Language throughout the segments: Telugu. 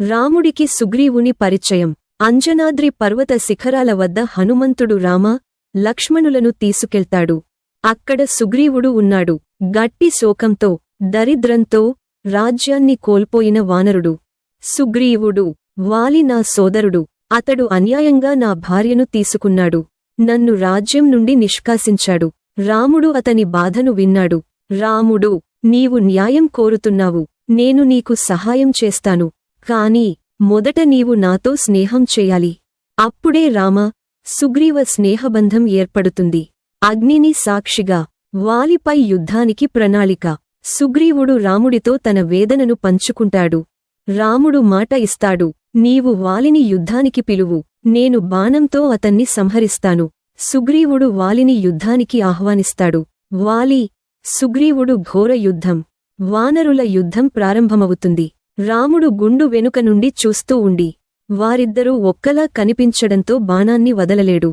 రాముడికి సుగ్రీవుని పరిచయం. అంజనాద్రి పర్వత శిఖరాల వద్ద హనుమంతుడు రామ లక్ష్మణులను తీసుకెళ్తాడు. అక్కడ సుగ్రీవుడు ఉన్నాడు. గట్టి శోకంతో దరిద్రంతో రాజ్యాన్ని కోల్పోయిన వానరుడు. సుగ్రీవుడు వాలి నా సోదరుడు అతడు అన్యాయంగా నా భార్యను తీసుకున్నాడు. నన్ను రాజ్యం నుండి నిష్కాసించాడు. రాముడు అతని బాధను విన్నాడు. రాముడు నీవు న్యాయం కోరుతున్నావు. నేను నీకు సహాయం చేస్తాను. కాని మొదట నీవు నాతో స్నేహం చేయాలి. అప్పుడే రామ సుగ్రీవ స్నేహబంధం ఏర్పడుతుంది. అగ్నిని సాక్షిగా వాలిపై యుద్ధానికి ప్రణాళిక. సుగ్రీవుడు రాముడితో తన వేదనను పంచుకుంటాడు. రాముడు మాట ఇస్తాడు నీవు వాలిని యుద్ధానికి పిలువు నేను బాణంతో అతన్ని సంహరిస్తాను. సుగ్రీవుడు వాలిని యుద్ధానికి ఆహ్వానిస్తాడు. వాలి సుగ్రీవుడు ఘోర యుద్ధం వానరుల యుద్ధం ప్రారంభమవుతుంది. రాముడు గుండు వెనుక నుండి చూస్తూ ఉండి వారిద్దరూ ఒక్కలా కనిపించడంతో బాణాన్ని వదలలేడు.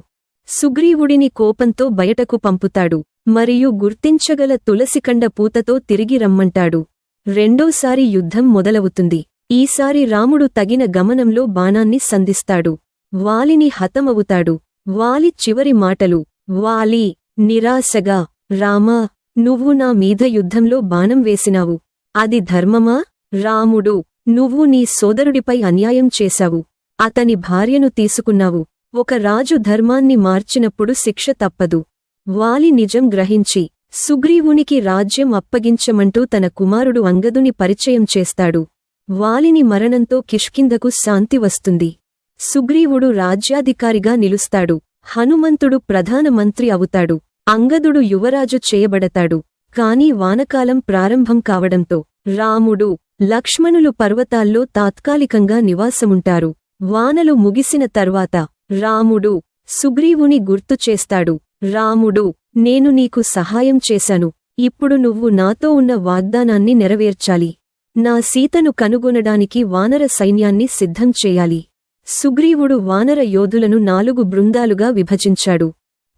సుగ్రీవుడిని కోపంతో బయటకు పంపుతాడు మరియు గుర్తించగల తులసికండ పూతతో తిరిగి రమ్మంటాడు. రెండోసారి యుద్ధం మొదలవుతుంది. ఈసారి రాముడు తగిన గమనంలో బాణాన్ని సంధిస్తాడు. వాలిని హతమవుతాడు. వాలి చివరి మాటలు వాలి నిరాశగా రామా నువ్వు నా మీద యుద్ధంలో బాణం వేసినావు. అది ధర్మమా? రాముడు నువ్వు నీ సోదరుడిపై అన్యాయం చేశావు. అతని భార్యను తీసుకున్నావు. ఒక రాజు ధర్మాన్ని మార్చినప్పుడు శిక్ష తప్పదు. వాలి నిజం గ్రహించి సుగ్రీవునికి రాజ్యం అప్పగించమంటూ తన కుమారుడు అంగదుని పరిచయం చేస్తాడు. వాలిని మరణంతో కిష్కిందకు శాంతి వస్తుంది. సుగ్రీవుడు రాజ్యాధికారిగా నిలుస్తాడు. హనుమంతుడు ప్రధానమంత్రి అవుతాడు. అంగదుడు యువరాజు చేయబడతాడు. కాని వానకాలం ప్రారంభం కావడంతో రాముడు లక్ష్మణులు పర్వతాల్లో తాత్కాలికంగా నివాసముంటారు. వానలు ముగిసిన తర్వాత రాముడు సుగ్రీవుని గుర్తు చేస్తాడు. రాముడు నేను నీకు సహాయం చేశాను. ఇప్పుడు నువ్వు నాతో ఉన్న వాగ్దానాన్ని నెరవేర్చాలి. నా సీతను కనుగొనడానికి వానర సైన్యాన్ని సిద్ధం చేయాలి సుగ్రీవుడు వానర యోధులను నాలుగు బృందాలుగా విభజించాడు.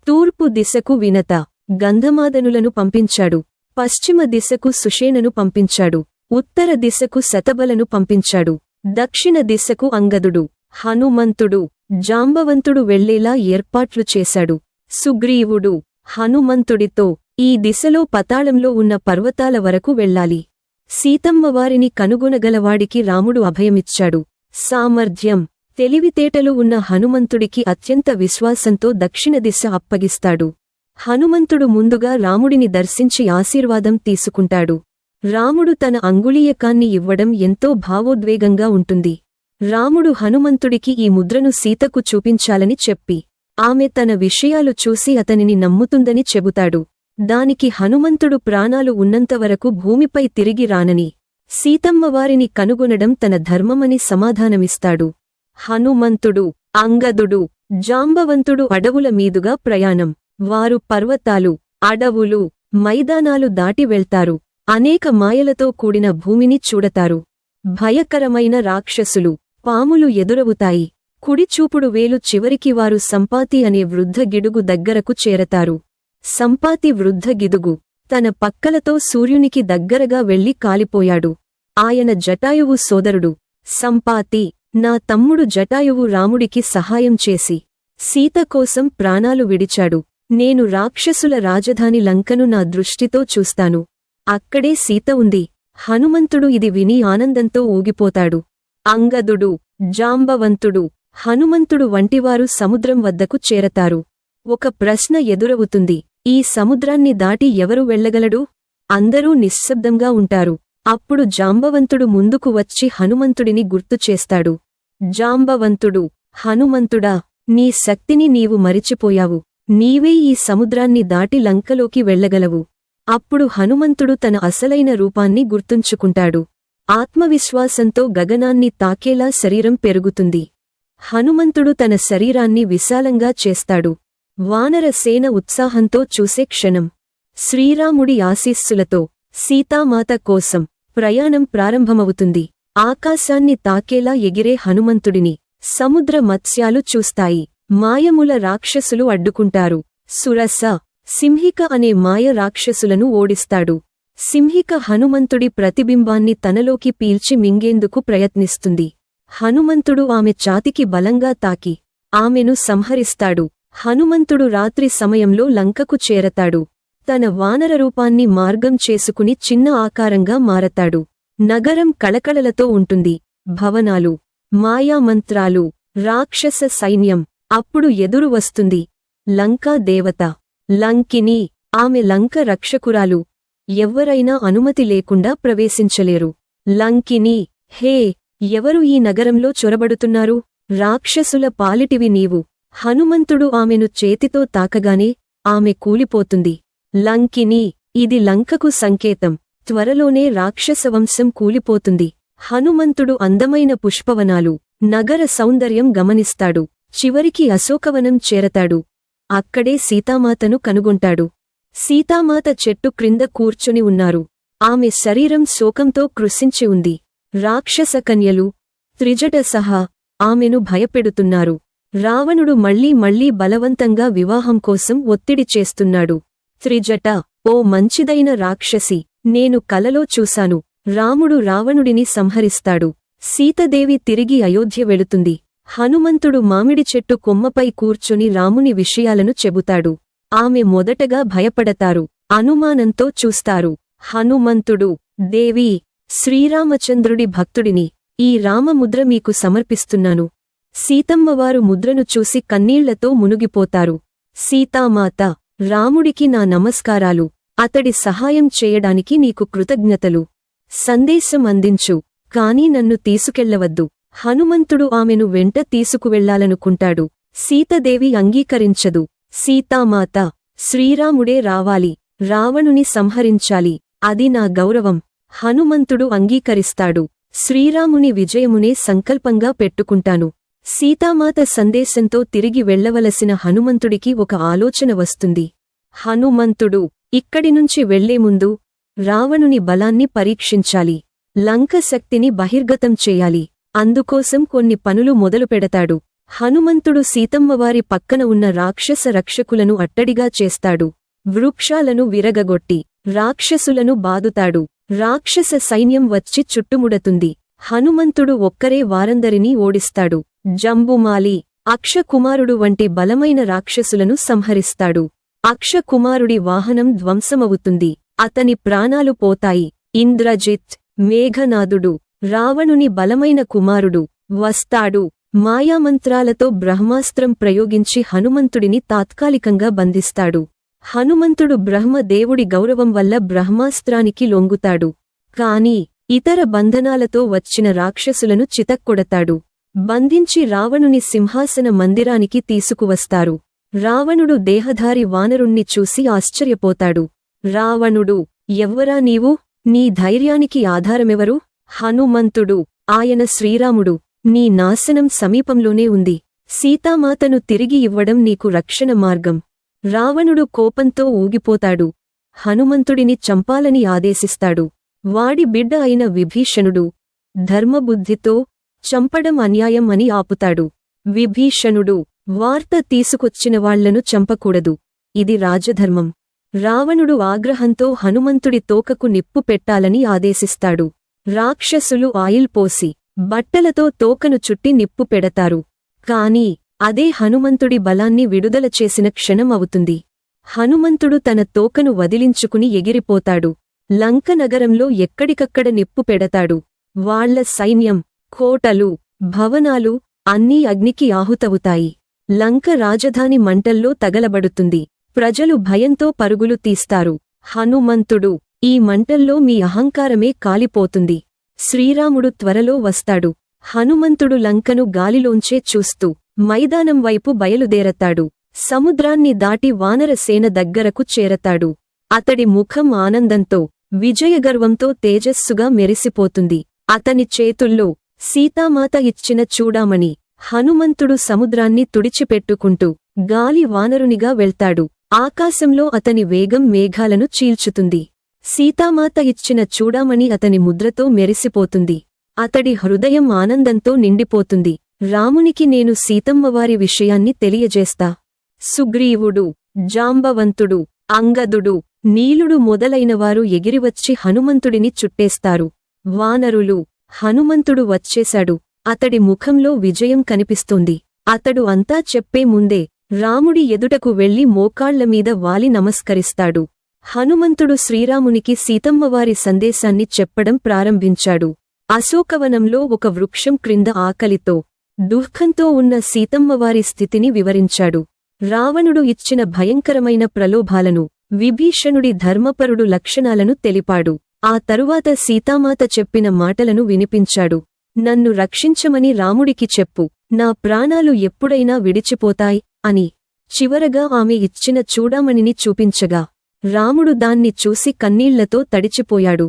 తూర్పు దిశకు వినత గంధమాదనులను పంపించాడు. పశ్చిమ దిశకు సుషేణను పంపించాడు. ఉత్తర దిశకు శతబలను పంపించాడు. దక్షిణ దిశకు అంగదుడు హనుమంతుడు జాంబవంతుడు వెళ్ళేలా ఏర్పాట్లు చేశాడు. సుగ్రీవుడు హనుమంతుడితో ఈ దిశలో పతాళంలో ఉన్న పర్వతాల వరకు వెళ్ళాలి. సీతమ్మవారిని కనుగొనగలవాడికి రాముడు అభయమిచ్చాడు. సామర్థ్యం తెలివితేటలు ఉన్న హనుమంతుడికి అత్యంత విశ్వాసంతో దక్షిణ దిశ అప్పగిస్తాడు. హనుమంతుడు ముందుగా రాముడిని దర్శించి ఆశీర్వాదం తీసుకుంటాడు. రాముడు తన అంగుళీయకాన్ని ఇవ్వడం ఎంతో భావోద్వేగంగా ఉంటుంది. రాముడు హనుమంతుడికి ఈ ముద్రను సీతకు చూపించాలని చెప్పి ఆమె తన విషయాలు చూసి అతనిని నమ్ముతుందని చెబుతాడు. దానికి హనుమంతుడు ప్రాణాలు ఉన్నంతవరకు భూమిపై తిరిగి రానని సీతమ్మవారిని కనుగొనడం తన ధర్మమని సమాధానమిస్తాడు. హనుమంతుడు అంగదుడు జాంబవంతుడు అడవుల మీదుగా ప్రయాణం. వారు పర్వతాలు అడవులు మైదానాలు దాటి వెళ్తారు. అనేక మాయలతో కూడిన భూమిని చూడతారు. భయకరమైన రాక్షసులు పాములు ఎదురవుతాయి. కుడిచూపుడు వేలు చివరికి వారు సంపాతి అనే వృద్ధ గిడుగు దగ్గరకు చేరతారు. సంపాతి వృద్ధ గిదుగు తన పక్కలతో సూర్యునికి దగ్గరగా వెళ్ళి కాలిపోయాడు. ఆయన జటాయువు సోదరుడు. సంపాతి నా తమ్ముడు జటాయువు రాముడికి సహాయం చేసి సీత కోసం ప్రాణాలు విడిచాడు. నేను రాక్షసుల రాజధాని లంకను నా దృష్టితో చూస్తాను. అక్కడే సీత ఉంది. హనుమంతుడు ఇది విని ఆనందంతో ఊగిపోతాడు. అంగదుడు జాంబవంతుడు హనుమంతుడు వంటివారు సముద్రం వద్దకు చేరతారు. ఒక ప్రశ్న ఎదురవుతుంది. ఈ సముద్రాన్ని దాటి ఎవరు వెళ్ళగలడు? అందరూ నిశ్శబ్దంగా ఉంటారు. అప్పుడు జాంబవంతుడు ముందుకు వచ్చి హనుమంతుడిని గుర్తు చేస్తాడు. జాంబవంతుడు హనుమంతుడా నీ శక్తిని నీవు మరిచిపోయావు. నీవే ఈ సముద్రాన్ని దాటి లంకలోకి వెళ్ళగలవు. అప్పుడు హనుమంతుడు తన అసలైన రూపాన్ని గుర్తుంచుకుంటాడు. ఆత్మవిశ్వాసంతో గగనాన్ని తాకేలా శరీరం పెరుగుతుంది. హనుమంతుడు తన శరీరాన్ని విశాలంగా చేస్తాడు. వానర సేన ఉత్సాహంతో చూసే క్షణం. శ్రీరాముడి ఆశీస్సులతో సీతామాత కోసం ప్రయాణం ప్రారంభమవుతుంది. ఆకాశాన్ని తాకేలా ఎగిరే హనుమంతుడిని సముద్ర మత్స్యాలు చూస్తాయి. మాయముల రాక్షసులు అడ్డుకుంటారు. సురస సింహిక అనే మాయ రాక్షసులను ఓడిస్తాడు. సింహిక హనుమంతుడి ప్రతిబింబాన్ని తనలోకి పీల్చి మింగేందుకు ప్రయత్నిస్తుంది. హనుమంతుడు ఆమె ఛాతికి బలంగా తాకి. ఆమెను సంహరిస్తాడు. హనుమంతుడు రాత్రి సమయంలో లంకకు చేరతాడు. తన వానర రూపాన్ని మార్గం చేసుకుని చిన్న ఆకారంగా మారతాడు. నగరం కళకళలతో ఉంటుంది. భవనాలు మాయామంత్రాలు రాక్షస సైన్యం అప్పుడు ఎదురు వస్తుంది. లంకా దేవత లంకిని. ఆమె లంక రక్షకురాలు. ఎవ్వరైనా అనుమతి లేకుండా ప్రవేశించలేరు. లంకిని హే ఎవరు ఈ నగరంలో చొరబడుతున్నారు? రాక్షసుల పాలిటివి నీవు. హనుమంతుడు ఆమెను చేతితో తాకగానే ఆమె కూలిపోతుంది. లంకిని ఇది లంకకు సంకేతం. త్వరలోనే రాక్షసవంశం కూలిపోతుంది. హనుమంతుడు అందమైన పుష్పవనాలు నగర సౌందర్యం గమనిస్తాడు. చివరికి అశోకవనం చేరతాడు. అక్కడే సీతామాతను కనుగొంటాడు. సీతామాత చెట్టు క్రింద కూర్చొని ఉన్నారు. ఆమె శరీరం శోకంతో కృశించి ఉంది. రాక్షస కన్యలు త్రిజట సహా ఆమెను భయపెడుతున్నారు. రావణుడు మళ్ళీ మళ్ళీ బలవంతంగా వివాహం కోసం ఒత్తిడి చేస్తున్నాడు. త్రిజట ఓ మంచిదైన రాక్షసి నేను కలలో చూశాను. రాముడు రావణుడిని సంహరిస్తాడు. సీతదేవి తిరిగి అయోధ్య వెళుతుంది. హనుమంతుడు మామిడి చెట్టు కొమ్మపై కూర్చుని రాముని విషయాలను చెబుతాడు. ఆమె మొదటగా భయపడతారు. అనుమానంతో చూస్తారు. హనుమంతుడు దేవి శ్రీరామచంద్రుడి భక్తుడిని ఈ రామముద్ర మీకు సమర్పిస్తున్నాను. సీతమ్మవారు ముద్రను చూసి కన్నీళ్ళతో మునిగిపోతారు. సీతామాత రాముడికి నా నమస్కారాలు. అతడి సహాయం చేయడానికి నీకు కృతజ్ఞతలు. సందేశం అందించు. కాని నన్ను తీసుకెళ్ళవద్దు. హనుమంతుడు ఆమెను వెంట తీసుకువెళ్ళాలనుకుంటాడు. సీతదేవి అంగీకరించదు. సీతామాత శ్రీరాముడే రావాలి. రావణుని సంహరించాలి. అది నా గౌరవం. హనుమంతుడు అంగీకరిస్తాడు. శ్రీరాముని విజయమునే సంకల్పంగా పెట్టుకుంటాను. సీతామాత సందేశంతో తిరిగి వెళ్ళవలసిన హనుమంతుడికి ఒక ఆలోచన వస్తుంది. హనుమంతుడు ఇక్కడి నుంచి వెళ్ళే ముందు రావణుని బలాన్ని పరీక్షించాలి. లంక శక్తిని బహిర్గతం చేయాలి. అందుకోసం కొన్ని పనులు మొదలుపెడతాడు హనుమంతుడు సీతమ్మవారి పక్కన ఉన్న రాక్షస రక్షకులను అట్టడిగా చేస్తాడు. వృక్షాలను విరగగొట్టి రాక్షసులను బాదుతాడు. రాక్షస సైన్యం వచ్చి చుట్టుముడతుంది. హనుమంతుడు ఒక్కరే వారందరినీ ఓడిస్తాడు. జంబుమాలి అక్షకుమారుడు వంటి బలమైన రాక్షసులను సంహరిస్తాడు. అక్షకుమారుడి వాహనం ధ్వంసమవుతుంది. అతని ప్రాణాలు పోతాయి. ఇంద్రజిత్ మేఘనాథుడు రావణుని బలమైన కుమారుడు వస్తాడు. మాయామంత్రాలతో బ్రహ్మాస్త్రం ప్రయోగించి హనుమంతుడిని తాత్కాలికంగా బంధిస్తాడు. హనుమంతుడు బ్రహ్మదేవుడి గౌరవం వల్ల బ్రహ్మాస్త్రానికి లొంగుతాడు. కాని ఇతర బంధనాలతో వచ్చిన రాక్షసులను చితక్కొడతాడు. బంధించి రావణుని సింహాసన మందిరానికి తీసుకువస్తారు. రావణుడు దేహధారి వానరుణ్ణి చూసి ఆశ్చర్యపోతాడు. రావణుడు ఎవ్వరా నీవు? నీ ధైర్యానికి ఆధారమెవరు? హనుమంతుడు ఆయన శ్రీరాముడు నీ నాశనం సమీపంలోనే ఉంది. సీతామాతను తిరిగి ఇవ్వడం నీకు రక్షణ మార్గం. రావణుడు కోపంతో ఊగిపోతాడు. హనుమంతుడిని చంపాలని ఆదేశిస్తాడు. వాడి బిడ్డ అయిన విభీషణుడు ధర్మబుద్ధితో చంపడం అన్యాయం అని ఆపుతాడు. విభీషణుడు వార్త తీసుకొచ్చిన వాళ్ళను చంపకూడదు. ఇది రాజధర్మం. రావణుడు ఆగ్రహంతో హనుమంతుడి తోకకు నిప్పు పెట్టాలని ఆదేశిస్తాడు. రాక్షసులు ఆయిల్ పోసి బట్టలతో తోకను చుట్టి నిప్పు పెడతారు. కాని అదే హనుమంతుడి బలాన్ని విడుదల చేసిన క్షణం అవుతుంది. హనుమంతుడు తన తోకను వదిలించుకుని ఎగిరిపోతాడు. లంక నగరంలో ఎక్కడికక్కడ నిప్పు పెడతాడు. వాళ్ళ సైన్యం కోటలు భవనాలు అన్నీ అగ్నికి ఆహుతవుతాయి. లంక రాజధాని మంటల్లో తగలబడుతుంది. ప్రజలు భయంతో పరుగులు తీస్తారు. హనుమంతుడు ఈ మంటల్లో మీ అహంకారమే కాలిపోతుంది. శ్రీరాముడు త్వరలో వస్తాడు. హనుమంతుడు లంకను గాలిలోంచే చూస్తూ మైదానం వైపు బయలుదేరతాడు. సముద్రాన్ని దాటి వానరసేన దగ్గరకు చేరతాడు. అతడి ముఖం ఆనందంతో విజయగర్వంతో తేజస్సుగా మెరిసిపోతుంది. అతని చేతుల్లో సీతామాత ఇచ్చిన చూడామణి హనుమంతుడు సముద్రాన్ని తుడిచిపెట్టుకుంటూ గాలి వానరునిగా వెళ్తాడు. ఆకాశంలో అతని వేగం మేఘాలను చీల్చుతుంది. సీతామాత ఇచ్చిన చూడామణి అతని ముద్రతో మెరిసిపోతుంది. అతడి హృదయం ఆనందంతో నిండిపోతుంది. రామునికి నేను సీతమ్మవారి విషయాన్ని తెలియజేస్తా. సుగ్రీవుడు జాంబవంతుడు అంగదుడు నీలుడు మొదలైనవారు ఎగిరివచ్చి హనుమంతుడిని చుట్టేస్తారు. వానరులు హనుమంతుడు వచ్చేశాడు. అతడి ముఖంలో విజయం కనిపిస్తోంది. అతడు అంతా చెప్పే ముందే రాముడి ఎదుటకు వెళ్ళి మోకాళ్ళమీద వాలి నమస్కరిస్తాడు. హనుమంతుడు శ్రీరామునికి సీతమ్మవారి సందేశాన్ని చెప్పడం ప్రారంభించాడు. అశోకవనంలో ఒక వృక్షం క్రింద ఆకలితో దుఃఖంతో ఉన్న సీతమ్మవారి స్థితిని వివరించాడు. రావణుడు ఇచ్చిన భయంకరమైన ప్రలోభాలను విభీషణుడి ధర్మపరుడు లక్షణాలను తెలిపాడు. ఆ తరువాత సీతామాత చెప్పిన మాటలను వినిపించాడు. నన్ను రక్షించమని రాముడికి చెప్పు. నా ప్రాణాలు ఎప్పుడైనా విడిచిపోతాయి అని చివరగా ఆమె ఇచ్చిన చూడామణిని చూపించగా రాముడు దాన్ని చూసి కన్నీళ్ళతో తడిచిపోయాడు.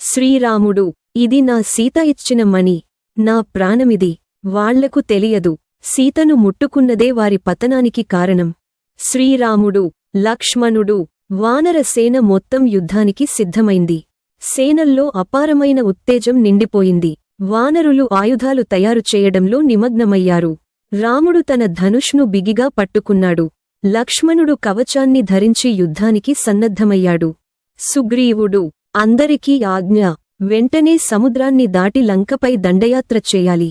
శ్రీరాముడు ఇది నా సీత ఇచ్చిన మణి నా ప్రాణమిది వాళ్ళకు తెలియదు సీతను ముట్టుకున్నదే వారి పతనానికి కారణం. శ్రీరాముడు లక్ష్మణుడు వానర సేన మొత్తం యుద్ధానికి సిద్ధమైంది. సేనల్లో అపారమైన ఉత్తేజం నిండిపోయింది. వానరులు ఆయుధాలు తయారు చేయడంలో నిమగ్నమయ్యారు. రాముడు తన ధనుష్ను బిగిగా పట్టుకున్నాడు. లక్ష్మణుడు కవచాన్ని ధరించి యుద్ధానికి సన్నద్ధమయ్యాడు. సుగ్రీవుడు అందరికీ ఆజ్ఞ వెంటనే సముద్రాన్ని దాటి లంకపై దండయాత్ర చేయాలి.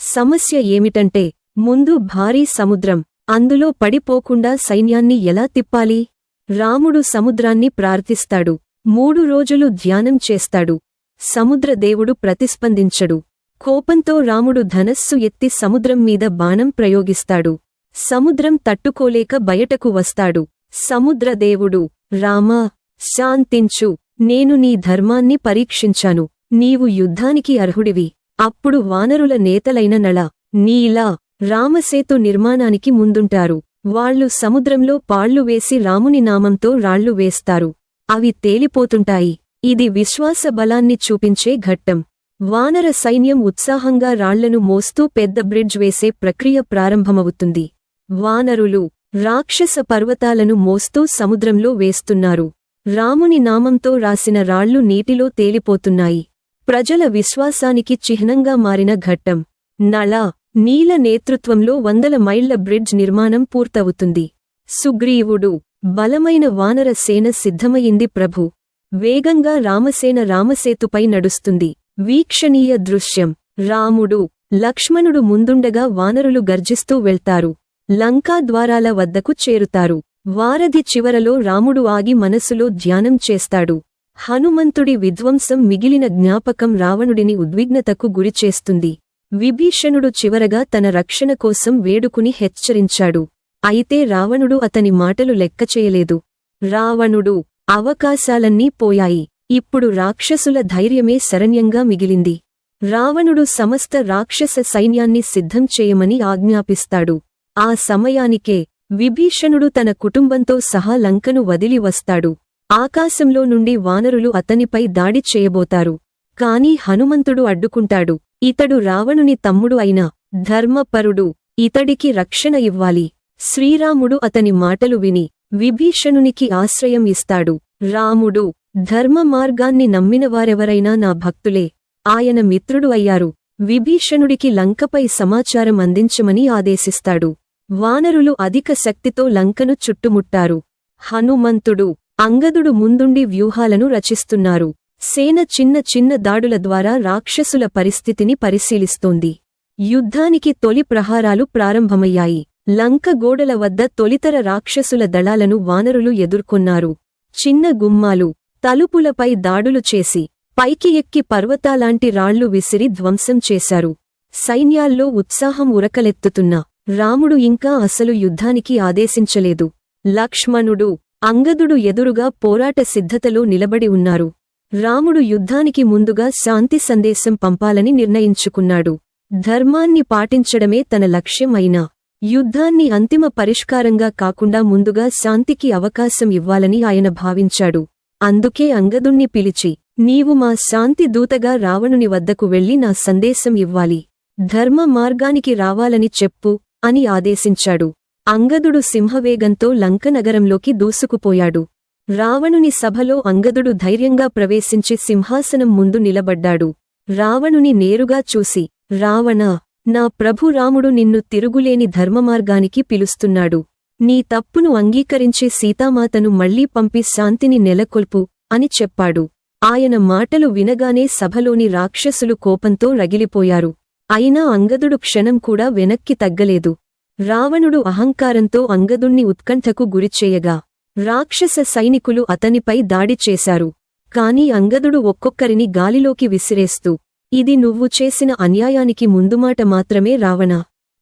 సమస్య ఏమిటంటే ముందు భారీ సముద్రం అందులో పడిపోకుండా సైన్యాన్ని ఎలా తిప్పాలి? రాముడు సముద్రాన్ని ప్రార్థిస్తాడు మూడు రోజులు ధ్యానం చేస్తాడు. సముద్రదేవుడు ప్రతిస్పందించడు. కోపంతో రాముడు ధనస్సు ఎత్తి సముద్రం మీద బాణం ప్రయోగిస్తాడు. సముద్రం తట్టుకోలేక బయటకు వస్తాడు. సముద్రదేవుడు రామా శాంతించు. నేను నీ ధర్మాన్ని పరీక్షించాను. నీవు యుద్ధానికి అర్హుడివి. అప్పుడు వానరుల నేతలైన నళ నీలా రామసేతు నిర్మాణానికి ముందుంటారు. వాళ్ళు సముద్రంలో పాళ్ళు వేసి రాముని నామంతో రాళ్ళు వేస్తారు. అవి తేలిపోతుంటాయి. ఇది విశ్వాస బలాన్ని చూపించే ఘట్టం. వానర సైన్యం ఉత్సాహంగా రాళ్ళను మోస్తూ పెద్ద బ్రిడ్జ్ వేసే ప్రక్రియ ప్రారంభమవుతుంది. వానరులు రాక్షస పర్వతాలను మోస్తూ సముద్రంలో వేస్తున్నారు. రాముని నామంతో రాసిన రాళ్ళు నీటిలో తేలిపోతున్నాయి. ప్రజల విశ్వాసానికి చిహ్నంగా మారిన ఘట్టం. నళ నీల నేతృత్వంలో వందల మైళ్ళ బ్రిడ్జ్ నిర్మాణం పూర్తవుతుంది. సుగ్రీవుడు బలమైన వానర సేన సిద్ధమయింది ప్రభు. వేగంగా రామసేన రామసేతుపై నడుస్తుంది. వీక్షణీయ దృశ్యం. రాముడు లక్ష్మణుడు ముందుండగా వానరులు గర్జిస్తూ వెళ్తారు. లంకా ద్వారాల వద్దకు చేరుతారు. వారధి చివరలో రాముడు ఆగి మనసులో ధ్యానం చేస్తాడు. హనుమంతుడి విధ్వంసం మిగిలిన జ్ఞాపకం రావణుడిని ఉద్విగ్నతకు గురిచేస్తుంది విభీషణుడు చివరగా తన రక్షణ కోసం వేడుకుని హెచ్చరించాడు. అయితే రావణుడు అతని మాటలు లెక్కచేయలేదు రావణుడు అవకాశాలన్నీ పోయాయి. ఇప్పుడు రాక్షసుల ధైర్యమే శరణ్యంగా మిగిలింది. రావణుడు సమస్త రాక్షస సైన్యాన్ని సిద్ధం చేయమని ఆజ్ఞాపిస్తాడు. ఆ సమయానికే విభీషణుడు తన కుటుంబంతో సహా లంకను వదిలి వస్తాడు. ఆకాశంలో నుండి వానరులు అతనిపై దాడి చేయబోతారు. కాని హనుమంతుడు అడ్డుకుంటాడు. ఇతడు రావణుని తమ్ముడు అయిన ధర్మపరుడు ఇతడికి రక్షణ ఇవ్వాలి. శ్రీరాముడు అతని మాటలు విని విభీషణునికి ఆశ్రయం ఇస్తాడు. రాముడు ధర్మ మార్గాన్ని నమ్మినవారెవరైనా నా భక్తులే. ఆయన మిత్రుడు అయ్యారు. విభీషణుడికి లంకపై సమాచారం అందించమని ఆదేశిస్తాడు. వానరులు అధిక శక్తితో లంకను చుట్టుముట్టారు. హనుమంతుడు అంగదుడు ముందుండి వ్యూహాలను రచిస్తున్నారు. సేన చిన్న చిన్న దాడుల ద్వారా రాక్షసుల పరిస్థితిని పరిశీలిస్తోంది. యుద్ధానికి తొలి ప్రహారాలు ప్రారంభమయ్యాయి. లంక గోడల వద్ద తొలితర రాక్షసుల దళాలను వానరులు ఎదుర్కొన్నారు. చిన్న గుమ్మాలు తలుపులపై దాడులు చేసి పైకి ఎక్కి పర్వతాలాంటి రాళ్ళు విసిరి ధ్వంసం చేశారు. సైన్యాల్లో ఉత్సాహం ఉరకలెత్తుతున్నా రాముడు ఇంకా అసలు యుద్ధానికి ఆదేశించలేదు. లక్ష్మణుడు అంగదుడు ఎదురుగా పోరాట సిద్ధతలో నిలబడి ఉన్నారు. రాముడు యుద్ధానికి ముందుగా శాంతి సందేశం పంపాలని నిర్ణయించుకున్నాడు. ధర్మాన్ని పాటించడమే తన లక్ష్యం అయినా యుద్ధాన్ని అంతిమ పరిష్కారంగా కాకుండా ముందుగా శాంతికి అవకాశం ఇవ్వాలని ఆయన భావించాడు. అందుకే అంగదుణ్ణి పిలిచి నీవు మా శాంతి దూతగా రావణుని వద్దకు వెళ్ళి నా సందేశం ఇవ్వాలి. ధర్మ మార్గానికి రావాలని చెప్పు. అని ఆదేశించాడు. అంగదుడు సింహవేగంతో లంకనగరంలోకి దూసుకుపోయాడు. రావణుని సభలో అంగదుడు ధైర్యంగా ప్రవేశించి సింహాసనం ముందు నిలబడ్డాడు. రావణుని నేరుగా చూసి రావణా నా ప్రభు రాముడు నిన్ను తిరుగులేని ధర్మమార్గానికి పిలుస్తున్నాడు. నీ తప్పును అంగీకరించి సీతామాతను మళ్ళీ పంపి శాంతిని నెలకొల్పు అని చెప్పాడు. ఆయన మాటలు వినగానే సభలోని రాక్షసులు కోపంతో రగిలిపోయారు. అయినా అంగదుడు క్షణం కూడా వెనక్కి తగ్గలేదు. రావణుడు అహంకారంతో అంగదుణ్ణి ఉత్కంఠకు గురిచేయగా రాక్షస సైనికులు అతనిపై దాడి చేశారు. కాని అంగదుడు ఒక్కొక్కరిని గాలిలోకి విసిరేస్తూ ఇది నువ్వు చేసిన అన్యాయానికి ముందుమాట మాత్రమే రావణ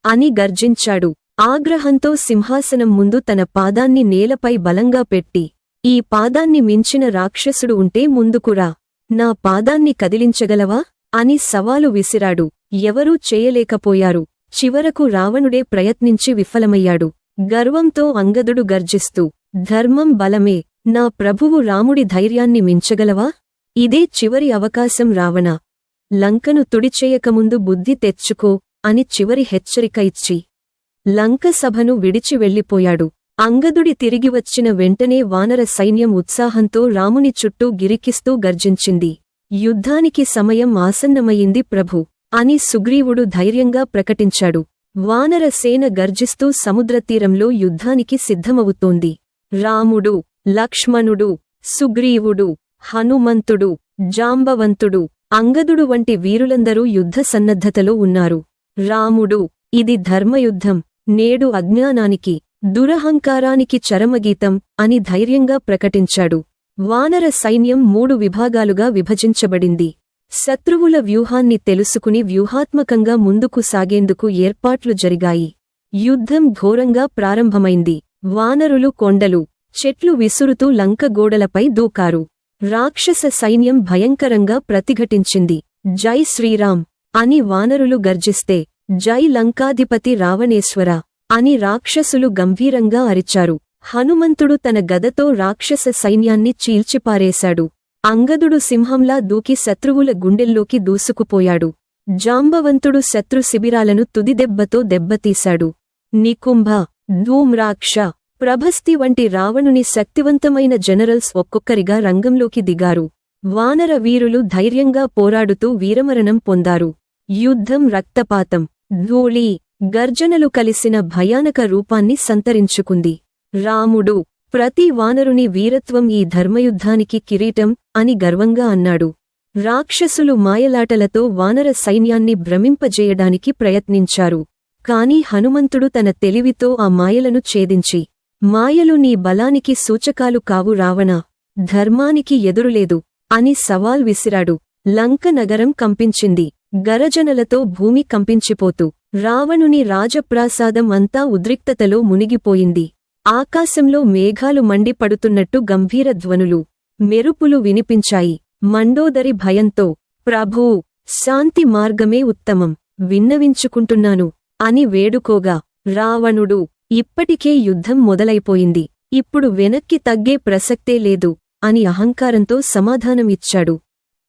అని గర్జించాడు. ఆగ్రహంతో సింహాసనం ముందు తన పాదాన్ని నేలపై బలంగా పెట్టి ఈ పాదాన్ని మించిన రాక్షసుడు ఉంటే ముందుకురా నా పాదాన్ని కదిలించగలవా అని సవాలు విసిరాడు. ఎవరూ చేయలేకపోయారు. చివరకు రావణుడే ప్రయత్నించి విఫలమయ్యాడు. గర్వంతో అంగదుడు గర్జిస్తూ ధర్మం బలమే. నా ప్రభువు రాముడి ధైర్యాన్ని మించగలవా? ఇదే చివరి అవకాశం రావణ. లంకను తుడిచేయకముందు బుద్ధి తెచ్చుకో అని చివరి హెచ్చరిక ఇచ్చి లంక సభను విడిచి వెళ్ళిపోయాడు. అంగదుడి తిరిగివచ్చిన వెంటనే వానర సైన్యం ఉత్సాహంతో రాముని చుట్టూ గిరికిస్తూ గర్జించింది. యుద్ధానికి సమయం ఆసన్నమయింది ప్రభు. అని సుగ్రీవుడు ధైర్యంగా ప్రకటించాడు. వానరసేన గర్జిస్తూ సముద్రతీరంలో యుద్ధానికి సిద్ధమవుతోంది. రాముడు లక్ష్మణుడు సుగ్రీవుడు హనుమంతుడు జాంబవంతుడు అంగదుడు వంటి వీరులందరూ యుద్ధ సన్నద్ధతలో ఉన్నారు. రాముడు ఇది ధర్మయుద్ధం నేడు అజ్ఞానానికి దురహంకారానికి చరమగీతం అని ధైర్యంగా ప్రకటించాడు. వానర సైన్యం మూడు విభాగాలుగా విభజించబడింది. శత్రువుల వ్యూహాన్ని తెలుసుకుని వ్యూహాత్మకంగా ముందుకు సాగేందుకు ఏర్పాట్లు జరిగాయి. యుద్ధం ఘోరంగా ప్రారంభమైంది. వానరులు కొండలు చెట్లు విసురుతూ లంక గోడలపై దూకారు. రాక్షస సైన్యం భయంకరంగా ప్రతిఘటించింది. జై శ్రీరామ్! అని వానరులు గర్జిస్తే జై లంకాధిపతి రావణేశ్వర! అని రాక్షసులు గంభీరంగా అరిచారు. హనుమంతుడు తన గదతో రాక్షస సైన్యాన్ని చీల్చిపారేశాడు. అంగదుడు సింహంలా దూకి శత్రువుల గుండెల్లోకి దూసుకుపోయాడు. జాంబవంతుడు శత్రు శిబిరాలను తుదిదెబ్బతో దెబ్బతీశాడు. నికుంభ ధూమ్రాక్ష ప్రభస్తి వంటి రావణుని శక్తివంతమైన జనరల్స్ ఒక్కొక్కరిగా రంగంలోకి దిగారు. వానర వీరులు ధైర్యంగా పోరాడుతూ వీరమరణం పొందారు. యుద్ధం రక్తపాతం ధూళి గర్జనలు కలిసిన భయానక రూపాన్ని సంతరించుకుంది. రాముడు ప్రతి వానరుని వీరత్వం ఈ ధర్మయుద్ధానికి కిరీటం అని గర్వంగా అన్నాడు. రాక్షసులు మాయలాటలతో వానర సైన్యాన్ని భ్రమింపజేయడానికి ప్రయత్నించారు. కాని హనుమంతుడు తన తెలివితో ఆ మాయలను ఛేదించి మాయలు నీ బలానికి సూచకాలు కావు రావణ ధర్మానికి ఎదురులేదు అని సవాల్ విసిరాడు. లంక నగరం కంపించింది. గరజనలతో భూమి కంపించిపోతూ రావణుని రాజప్రాసాదం అంతా ఉద్రిక్తతలో మునిగిపోయింది. ఆకాశంలో మేఘాలు మండిపడుతున్నట్టు గంభీర ధ్వనులు మెరుపులు వినిపించాయి. మండోదరి భయంతో ప్రభూ శాంతి మార్గమే ఉత్తమం విన్నవించుకుంటున్నాను అని వేడుకోగా రావణుడు ఇప్పటికే యుద్ధం మొదలైపోయింది ఇప్పుడు వెనక్కి తగ్గే ప్రసక్తే లేదు అని అహంకారంతో సమాధానమిచ్చాడు.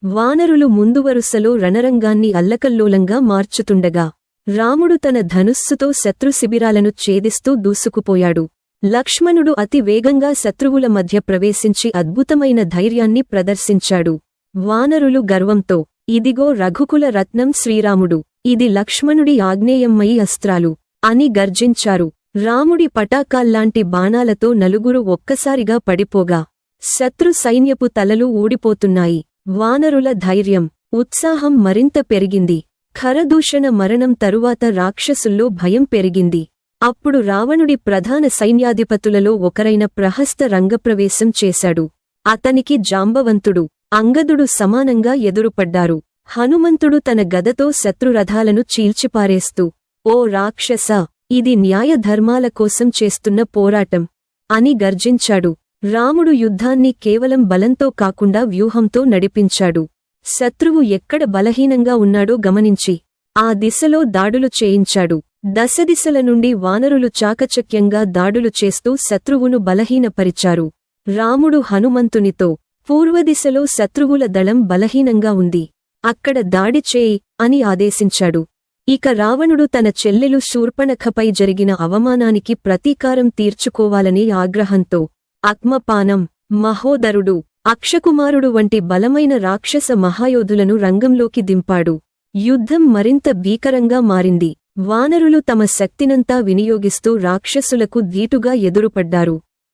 వానరులు ముందువరుసలో రణరంగాన్ని అల్లకల్లోలంగా మార్చుతుండగా రాముడు తన ధనుస్సుతో శత్రు శిబిరాలను ఛేదిస్తూ దూసుకుపోయాడు. లక్ష్మణుడు అతి వేగంగా శత్రువుల మధ్య ప్రవేశించి అద్భుతమైన ధైర్యాన్ని ప్రదర్శించాడు. వానరులు గర్వంతో ఇదిగో రఘుకుల రత్నం శ్రీరాముడు ఇది లక్ష్మణుడి ఆగ్నేయమ్మయి అస్త్రాలు అని గర్జించారు. రాముడి పటాకాల్లాంటి బాణాలతో నలుగురు ఒక్కసారిగా పడిపోగా శత్రు సైన్యపు తలలు ఊడిపోతున్నాయి. వానరుల ధైర్యం ఉత్సాహం మరింత పెరిగింది. ఖరదూషణ మరణం తరువాత రాక్షసుల్లో భయం పెరిగింది. అప్పుడు రావణుడి ప్రధాన సైన్యాధిపతులలో ఒకరైన ప్రహస్త రంగప్రవేశం చేశాడు. అతనికి జాంబవంతుడు అంగదుడు సమానంగా ఎదురుపడ్డారు. హనుమంతుడు తన గదతో శత్రురథాలను చీల్చిపారేస్తూ ఓ రాక్షస ఇది న్యాయధర్మాల కోసం చేస్తున్న పోరాటం అని గర్జించాడు. రాముడు యుద్ధాన్ని కేవలం బలంతో కాకుండా వ్యూహంతో నడిపించాడు. శత్రువు ఎక్కడ బలహీనంగా ఉన్నాడో గమనించి ఆ దిశలో దాడులు చేయించాడు. దశదిశల నుండి వానరులు చాకచక్యంగా దాడులు చేస్తూ శత్రువును బలహీనపరిచారు. రాముడు హనుమంతునితో పూర్వదిశలో శత్రువుల దళం బలహీనంగా ఉంది. అక్కడ దాడి చేయి అని ఆదేశించాడు. ఇక రావణుడు తన చెల్లెలు శూర్పణఖపై జరిగిన అవమానానికి ప్రతీకారం తీర్చుకోవాలనే ఆగ్రహంతో అక్మపానం మహోదరుడు అక్షకుమారుడు వంటి బలమైన రాక్షస మహాయోధులను రంగంలోకి దింపాడు. యుద్ధం మరింత భీకరంగా మారింది. వానరులు తమ శక్తినంతా వినియోగిస్తూ రాక్షసులకు ధీటుగా ఎదురుపడ్డారు.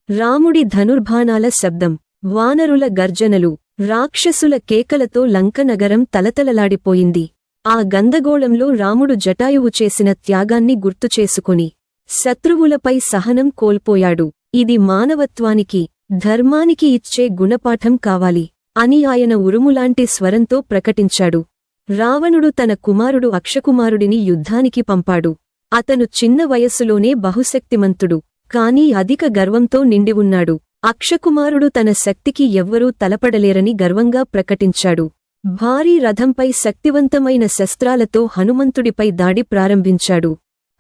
రాముడి ధనుర్బాణాల శబ్దం వానరుల గర్జనలు రాక్షసుల కేకలతో లంకనగరం తలతలలాడిపోయింది. ఆ గందగోళంలో రాముడు జటాయువు చేసిన త్యాగాన్ని గుర్తుచేసుకుని శత్రువులపై సహనం కోల్పోయాడు. ఇది మానవత్వానికి ధర్మానికి ఇచ్చే గుణపాఠం కావాలి అని ఆయన ఉరుములాంటి స్వరంతో ప్రకటించాడు. రావణుడు తన కుమారుడు అక్షకుమారుడిని యుద్ధానికి పంపాడు. అతను చిన్న వయస్సులోనే బహుశక్తిమంతుడు కాని అధిక గర్వంతో నిండి ఉన్నాడు. అక్షకుమారుడు తన శక్తికి ఎవ్వరూ తలపడలేరని గర్వంగా ప్రకటించాడు. భారీ రథంపై శక్తివంతమైన శస్త్రాలతో హనుమంతుడిపై దాడి ప్రారంభించాడు.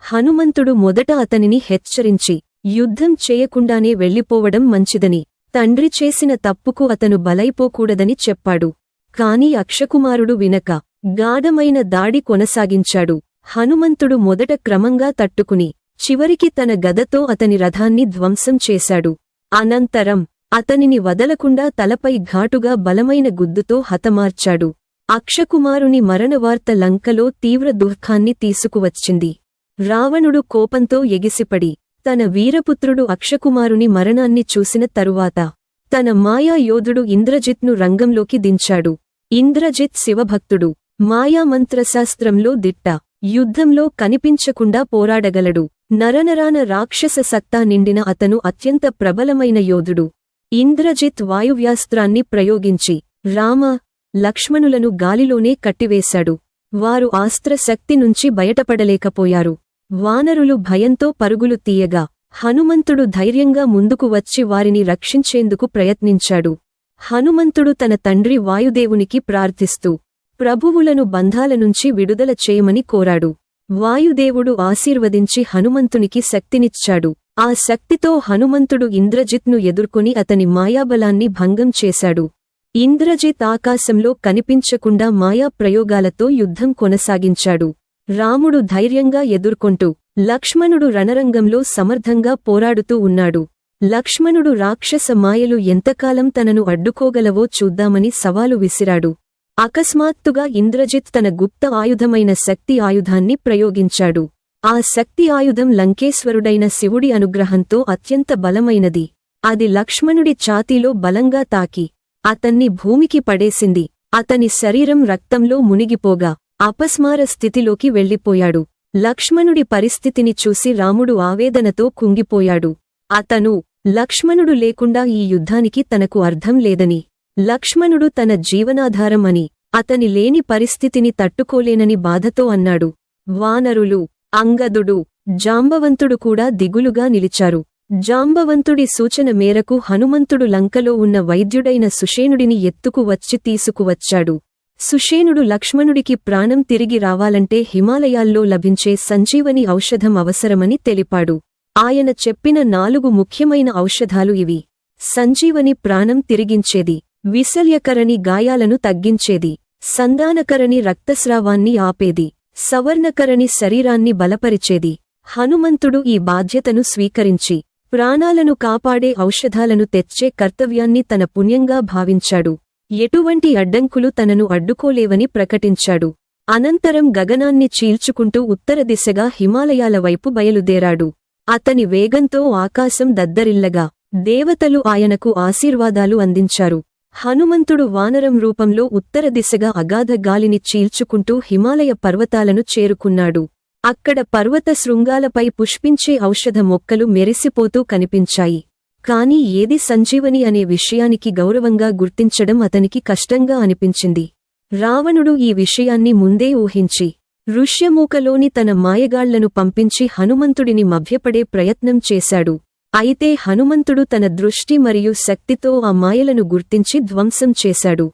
హనుమంతుడు మొదట అతనిని హెచ్చరించి యుద్ధం చేయకుండానే వెళ్ళిపోవడం మంచిదని తండ్రి చేసిన తప్పుకు అతను బలైపోకూడదని చెప్పాడు. కాని అక్షకుమారుడు వినక గాఢమైన దాడి కొనసాగించాడు. హనుమంతుడు మొదట క్రమంగా తట్టుకుని చివరికి తన గదతో అతని రథాన్ని ధ్వంసం చేశాడు. అనంతరం అతనిని వదలకుండా తలపై ఘాటుగా బలమైన గుద్దుతో హతమార్చాడు. అక్షకుమారుని మరణవార్త లంకలో తీవ్ర దుఃఖాన్ని తీసుకువచ్చింది. రావణుడు కోపంతో ఎగిసిపడి తన వీరపుత్రుడు అక్షకుమారుని మరణాన్ని చూసిన తరువాత తన మాయా యోధుడు ఇంద్రజిత్ను రంగంలోకి దించాడు. ఇంద్రజిత్ శివభక్తుడు. మాయామంత్రశాస్త్రంలో దిట్ట. యుద్ధంలో కనిపించకుండా పోరాడగలడు. నరనరాన రాక్షస సత్తా నిండిన అతను అత్యంత ప్రబలమైన యోధుడు. ఇంద్రజిత్ వాయువ్యాస్త్రాన్ని ప్రయోగించి రామ లక్ష్మణులను గాలిలోనే కట్టివేశాడు. వారు ఆస్త్రశక్తి నుంచి బయటపడలేకపోయారు. వానరులు భయంతో పరుగులు తీయగా హనుమంతుడు ధైర్యంగా ముందుకు వచ్చి వారిని రక్షించేందుకు ప్రయత్నించాడు. హనుమంతుడు తన తండ్రి వాయుదేవునికి ప్రార్థిస్తూ ప్రభువులను బంధాల నుంచి విడుదల చేయమని కోరాడు. వాయుదేవుడు ఆశీర్వదించి హనుమంతునికి శక్తినిచ్చాడు. ఆ శక్తితో హనుమంతుడు ఇంద్రజిత్ను ఎదుర్కొని అతని మాయాబలాన్ని భంగం చేశాడు. ఇంద్రజిత్ ఆకాశంలో కనిపించకుండా మాయా ప్రయోగాలతో యుద్ధం కొనసాగించాడు. రాముడు ధైర్యంగా ఎదుర్కొంటూ లక్ష్మణుడు రణరంగంలో సమర్థంగా పోరాడుతూ ఉన్నాడు. లక్ష్మణుడు రాక్షస మాయలు ఎంతకాలం తనను అడ్డుకోగలవో చూద్దామని సవాలు విసిరాడు. అకస్మాత్తుగా ఇంద్రజిత్ తన గుప్త ఆయుధమైన శక్తి ఆయుధాన్ని ప్రయోగించాడు. ఆ శక్తి ఆయుధం లంకేశ్వరుడైన శివుడి అనుగ్రహంతో అత్యంత బలమైనది. అది లక్ష్మణుడి ఛాతీలో బలంగా తాకి. అతన్ని భూమికి పడేసింది. అతని శరీరం రక్తంలో మునిగిపోగా అపస్మార స్థితిలోకి వెళ్ళిపోయాడు. లక్ష్మణుడి పరిస్థితిని చూసి రాముడు ఆవేదనతో కుంగిపోయాడు. అతను లక్ష్మణుడు లేకుండా ఈ యుద్ధానికి తనకు అర్థం లేదని లక్ష్మణుడు తన జీవనాధారం అని అతని లేని పరిస్థితిని తట్టుకోలేనని బాధతో అన్నాడు. వానరులు అంగదుడు జాంబవంతుడు కూడా దిగులుగా నిలిచారు. జాంబవంతుడి సూచన మేరకు హనుమంతుడు లంకలో ఉన్న వైద్యుడైన సుషేనుడిని ఎత్తుకు వచ్చి తీసుకువచ్చాడు. సుషేనుడు లక్ష్మణుడికి ప్రాణం తిరిగి రావాలంటే హిమాలయాల్లో లభించే సంజీవని ఔషధం అవసరమని తెలిపాడు. ఆయన చెప్పిన నాలుగు ముఖ్యమైన ఔషధాలు ఇవి. సంజీవని ప్రాణం తిరిగించేది. విశల్యకరణి గాయాలను తగ్గించేది. సంధానకరణి రక్తస్రావాన్ని ఆపేది. సవర్ణకరణి శరీరాన్ని బలపరిచేది. హనుమంతుడు ఈ బాధ్యతను స్వీకరించి ప్రాణాలను కాపాడే ఔషధాలను తెచ్చే కర్తవ్యాన్ని తన పుణ్యంగా భావించాడు. ఎటువంటి అడ్డంకులు తనను అడ్డుకోలేవని ప్రకటించాడు. అనంతరం గగనాన్ని చీల్చుకుంటూ ఉత్తర దిశగా హిమాలయాల వైపు బయలుదేరాడు. అతని వేగంతో ఆకాశం దద్దరిల్లగా దేవతలు ఆయనకు ఆశీర్వాదాలు అందించారు. హనుమంతుడు వానరం రూపంలో ఉత్తర దిశగా అగాధ గాలిని చీల్చుకుంటూ హిమాలయ పర్వతాలను చేరుకున్నాడు. అక్కడ పర్వత శృంగాలపై పుష్పించే ఔషధ మొక్కలు మెరిసిపోతూ కనిపించాయి. కాని ఏది సంజీవని అనే విషయానికి గౌరవంగా గుర్తించడం అతనికి కష్టంగా అనిపించింది. రావణుడు ఈ విషయాన్ని ముందే ఊహించి ఋష్యమూకలోని తన మాయగాళ్ళను పంపించి హనుమంతుడిని మభ్యపడే ప్రయత్నం చేశాడు. అయితే హనుమంతుడు తన దృష్టి మరియు శక్తితో ఆ మాయలను గుర్తించి ధ్వంసం చేశాడు.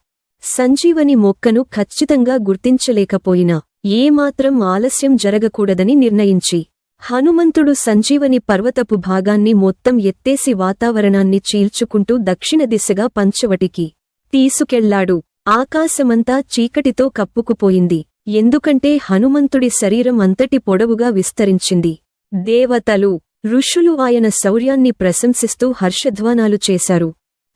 సంజీవని మొక్కను ఖచ్చితంగా గుర్తించలేకపోయినా ఏమాత్రం ఆలస్యం జరగకూడదని నిర్ణయించి హనుమంతుడు సంజీవని పర్వతపు భాగాన్ని మొత్తం ఎత్తేసి వాతావరణాన్ని చీల్చుకుంటూ దక్షిణ దిశగా పంచవటికి తీసుకెళ్ళాడు. ఆకాశమంతా చీకటితో కప్పుకుపోయింది. ఎందుకంటే హనుమంతుడి శరీరం అంతటి పొడవుగా విస్తరించింది. దేవతలు ఋషులు ఆయన శౌర్యాన్ని ప్రశంసిస్తూ హర్షధ్వానాలు చేశారు.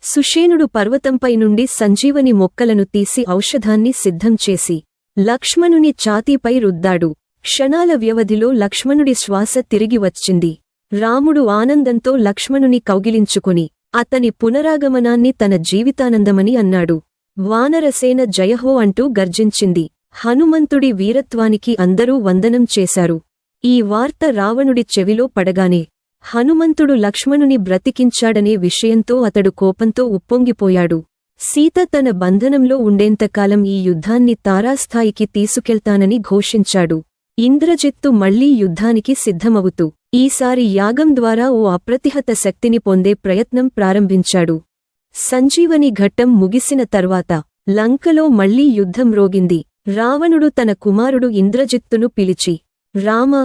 సుషేనుడు పర్వతంపై నుండి సంజీవని మొక్కలను తీసి ఔషధాన్ని సిద్ధం చేసి లక్ష్మణుని ఛాతీపై రుద్దాడు. క్షణాల వ్యవధిలో లక్ష్మణుడి శ్వాస తిరిగి వచ్చింది. రాముడు ఆనందంతో లక్ష్మణుని కౌగిలించుకుని అతని పునరాగమనాన్ని తన జీవితానందమని అన్నాడు. వానరసేన జయహో అంటూ గర్జించింది. హనుమంతుడి వీరత్వానికి అందరూ వందనం చేశారు. ఈ వార్త రావణుడి చెవిలో పడగానే హనుమంతుడు లక్ష్మణుని బ్రతికించాడనే విషయంతో అతడు కోపంతో ఉప్పొంగిపోయాడు. సీత తన బంధనంలో ఉండేంతకాలం ఈ యుద్ధాన్ని తారాస్థాయికి తీసుకెళ్తానని ఘోషించాడు. ఇంద్రజిత్తు మళ్ళీ యుద్ధానికి సిద్ధమవుతూ ఈసారి యాగం ద్వారా ఓ అప్రతిహత శక్తిని పొందే ప్రయత్నం ప్రారంభించాడు. సంజీవని ఘట్టం ముగిసిన తర్వాత లంకలో మళ్ళీ యుద్ధం రోగింది. రావణుడు తన కుమారుడు ఇంద్రజిత్తును పిలిచి రామ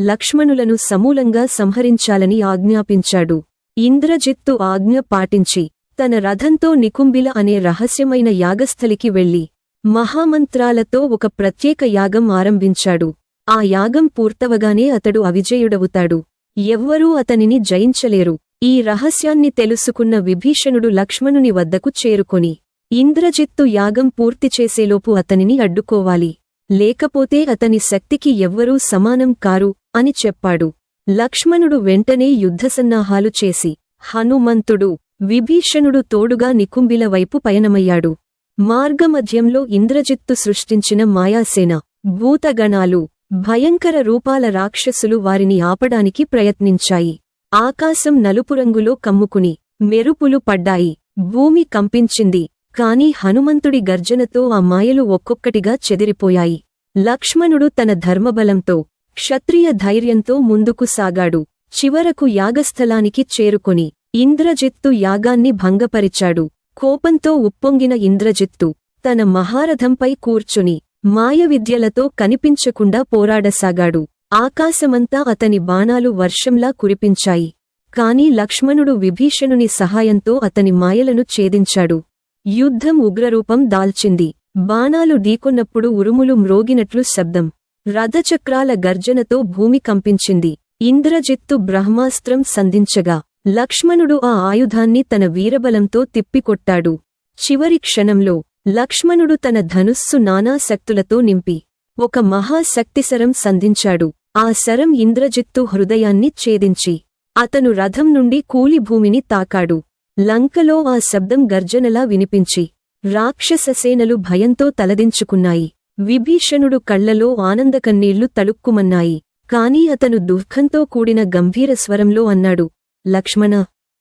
లక్ష్మణులను సమూలంగా సంహరించాలని ఆజ్ఞాపించాడు. ఇంద్రజిత్తు ఆజ్ఞ పాటించి తన రథంతో నికుంబిల అనే రహస్యమైన యాగస్థలికి వెళ్ళి మహామంత్రాలతో ఒక ప్రత్యేక యాగం ఆరంభించాడు. ఆ యాగం పూర్తవగానే అతడు అవిజయుడవుతాడు. ఎవ్వరూ అతనిని జయించలేరు. ఈ రహస్యాన్ని తెలుసుకున్న విభీషణుడు లక్ష్మణుని వద్దకు చేరుకొని ఇంద్రజిత్తు యాగం పూర్తి చేసేలోపు అతనిని అడ్డుకోవాలి. లేకపోతే అతని శక్తికి ఎవ్వరూ సమానం కారు. అని చెప్పాడు. లక్ష్మణుడు వెంటనే యుద్ధసన్నాహాలు చేసి హనుమంతుడు విభీషణుడు తోడుగా నికుంబిల వైపు పయనమయ్యాడు. మార్గమధ్యంలో ఇంద్రజిత్తు సృష్టించిన మాయాసేన భూతగణాలు భయంకర రూపాల రాక్షసులు వారిని ఆపడానికి ప్రయత్నించాయి. ఆకాశం నలుపురంగులో కమ్ముకుని మెరుపులు పడ్డాయి. భూమి కంపించింది. కాని హనుమంతుడి గర్జనతో ఆ మాయలు ఒక్కొక్కటిగా చెదిరిపోయాయి. లక్ష్మణుడు తన ధర్మబలంతో క్షత్రియ ధైర్యంతో ముందుకు సాగాడు. చివరకు యాగస్థలానికి చేరుకొని ఇంద్రజిత్తు యాగాన్ని భంగపరిచాడు. కోపంతో ఉప్పొంగిన ఇంద్రజిత్తు తన మహారథంపై కూర్చుని మాయవిద్యలతో కనిపించకుండా పోరాడసాగాడు. ఆకాశమంతా అతని బాణాలు వర్షంలా కురిపించాయి. కాని లక్ష్మణుడు విభీషణుని సహాయంతో అతని మాయలను ఛేదించాడు. యుద్ధం ఉగ్రరూపం దాల్చింది. బాణాలు ఢీకొన్నప్పుడు ఉరుములు మ్రోగినట్లు శబ్దం. రథచక్రాల గర్జనతో భూమి కంపించింది. ఇంద్రజిత్తు బ్రహ్మాస్త్రం సంధించగా లక్ష్మణుడు ఆ ఆయుధాన్ని తన వీరబలంతో తిప్పికొట్టాడు. చివరి క్షణంలో లక్ష్మణుడు తన ధనుస్సు నానా శక్తులతో నింపి ఒక మహాశక్తిసరం సంధించాడు. ఆ శరం ఇంద్రజిత్తు హృదయాన్ని ఛేదించి అతను రథం నుండి కూలి భూమిని తాకాడు. లంకలో ఆ శబ్దం గర్జనలా వినిపించి రాక్షససేనలు భయంతో తలదించుకున్నాయి. విభీషణుడు కళ్ళలో ఆనందకన్నీళ్ళు తలుక్కుమన్నాయి. కాని అతను దుఃఖంతో కూడిన గంభీర స్వరంలో అన్నాడు లక్ష్మణ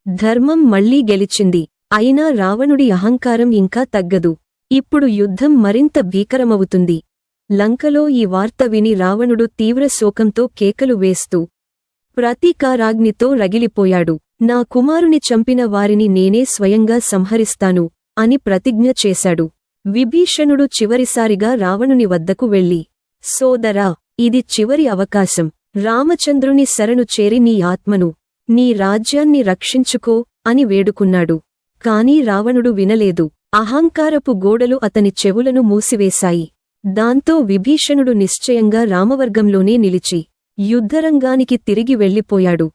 ధర్మం మళ్ళీ గెలిచింది. అయినా రావణుడి అహంకారం ఇంకా తగ్గదు. ఇప్పుడు యుద్ధం మరింత భీకరమవుతుంది. లంకలో ఈ వార్త విని రావణుడు తీవ్ర శోకంతో కేకలు వేస్తూ ప్రతీకారాగ్నితో రగిలిపోయాడు. నా కుమారుని చంపిన వారిని నేనే స్వయంగా సంహరిస్తాను అని ప్రతిజ్ఞ చేశాడు. విభీషణుడు చివరిసారిగా రావణుని వద్దకు వెళ్ళి సోదరా ఇది చివరి అవకాశం. రామచంద్రుని శరణు చేరి నీ ఆత్మను నీ రాజ్యాన్ని రక్షించుకో అని వేడుకున్నాడు. కాని రావణుడు వినలేదు. అహంకారపు గోడలు అతని చెవులను మూసివేశాయి. దాంతో విభీషణుడు నిశ్చయంగా రామవర్గంలోనే నిలిచి యుద్ధరంగానికి తిరిగి వెళ్ళిపోయాడు.